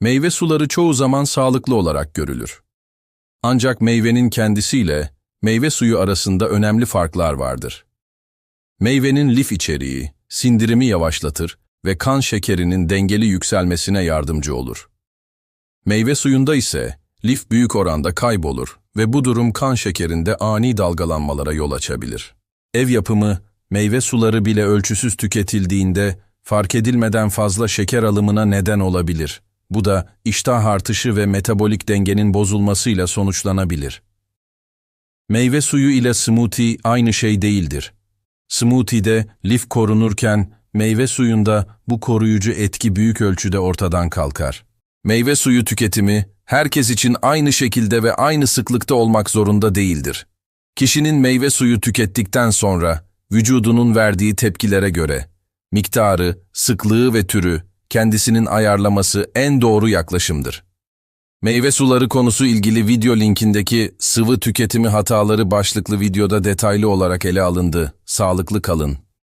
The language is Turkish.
Meyve suları çoğu zaman sağlıklı olarak görülür. Ancak meyvenin kendisiyle meyve suyu arasında önemli farklar vardır. Meyvenin lif içeriği, sindirimi yavaşlatır ve kan şekerinin dengeli yükselmesine yardımcı olur. Meyve suyunda ise lif büyük oranda kaybolur ve bu durum kan şekerinde ani dalgalanmalara yol açabilir. Ev yapımı, meyve suları bile ölçüsüz tüketildiğinde fark edilmeden fazla şeker alımına neden olabilir. Bu da iştah artışı ve metabolik dengenin bozulmasıyla sonuçlanabilir. Meyve suyu ile smoothie aynı şey değildir. Smoothie'de lif korunurken meyve suyunda bu koruyucu etki büyük ölçüde ortadan kalkar. Meyve suyu tüketimi herkes için aynı şekilde ve aynı sıklıkta olmak zorunda değildir. Kişinin meyve suyu tükettikten sonra vücudunun verdiği tepkilere göre miktarı, sıklığı ve türü kendisinin ayarlaması en doğru yaklaşımdır. Meyve suları konusu ilgili video linkindeki sıvı tüketimi hataları başlıklı videoda detaylı olarak ele alındı. Sağlıklı kalın.